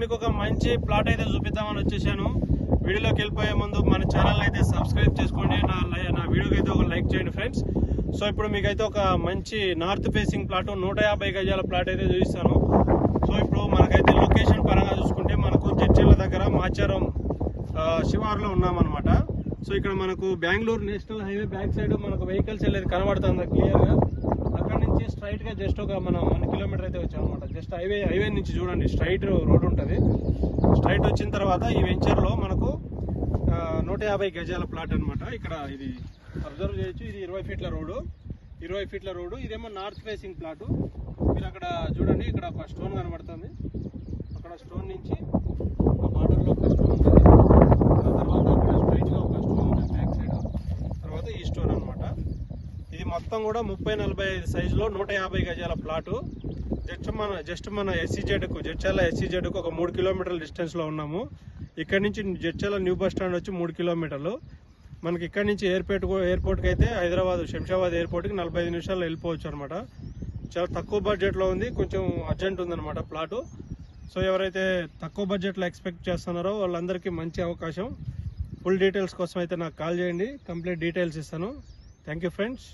మీకు ఒక మంచి ప్లాట్ అయితే చూపిద్దామని వచ్చేసాను. వీడియోలోకి వెళ్ళిపోయే ముందు మన ఛానల్ అయితే సబ్స్క్రైబ్ చేసుకోండి. నా లై- నా వీడియోకి అయితే ఒక లైక్ చేయండి ఫ్రెండ్స్ సో ఇప్పుడు మీకైతే ఒక మంచి నార్త్ ఫేసింగ్ ప్లాట్ నూట యాభై గజాల ప్లాట్ అయితే చూపిస్తాను. సో ఇప్పుడు మనకైతే లొకేషన్ పరంగా చూసుకుంటే మనకు జడ్చెల్ల దగ్గర మాచారం శివారులో ఉన్నామన్నమాట. సో ఇక్కడ మనకు Bengaluru national highway back side మనకు వెహికల్స్ వెళ్ళేది కనబడుతుంది క్లియర్గా స్ట్రైట్గా జస్ట్ ఒక మనం వన్ కిలోమీటర్ అయితే వచ్చాం అనమాట జస్ట్ హైవే హైవే నుంచి చూడండి స్ట్రైట్ రోడ్ ఉంటుంది. స్ట్రైట్ వచ్చిన తర్వాత ఈ వెంచర్లో మనకు నూట యాభై గజాల ప్లాట్ అన్నమాట. ఇక్కడ ఇది అబ్జర్వ్ చేయొచ్చు. ఇది ఇరవై ఫీట్ల రోడ్డు ఇరవై ఫీట్ల రోడ్డు ఇదేమో నార్త్ ఫేసింగ్ ప్లాట్ మీరు అక్కడ చూడండి ఇక్కడ ఒక స్టోన్ కనబడుతుంది అక్కడ స్టోన్ నుంచి ఒక border లో ఒక స్టోన్ ఉంటుంది ఆ తర్వాత అక్కడ స్ట్రైట్గా ఒక స్టోన్ ఉంటుంది బ్యాక్ సైడ్ తర్వాత ఈ స్టోన్ అన్నమాట ఇది మొత్తం కూడా ముప్పై నలభై ఐదు సైజులో నూట యాభై గజాల ప్లాటు జస్ట్ మన జస్ట్ మన ఎస్సీజెడ్కు జడ్చాల ఎస్సీజెడ్కు ఒక మూడు కిలోమీటర్ల డిస్టెన్స్లో ఉన్నాము. ఇక్కడ నుంచి జడ్చాల న్యూ బస్ స్టాండ్ వచ్చి మూడు కిలోమీటర్లు. మనకి ఇక్కడ నుంచి ఎయిర్పోర్ట్ ఎయిర్పోర్ట్కి అయితే హైదరాబాద్ శంషాబాద్ ఎయిర్పోర్ట్కి నలభై ఐదు నిమిషాల్లో వెళ్ళిపోవచ్చు అనమాట చాలా తక్కువ బడ్జెట్లో ఉంది కొంచెం అర్జెంట్ ఉందన్నమాట ప్లాటు సో ఎవరైతే తక్కువ బడ్జెట్లో ఎక్స్పెక్ట్ చేస్తున్నారో వాళ్ళందరికీ మంచి అవకాశం. ఫుల్ డీటెయిల్స్ కోసం అయితే నాకు కాల్ చేయండి కంప్లీట్ డీటెయిల్స్ ఇస్తాను. Thank you friends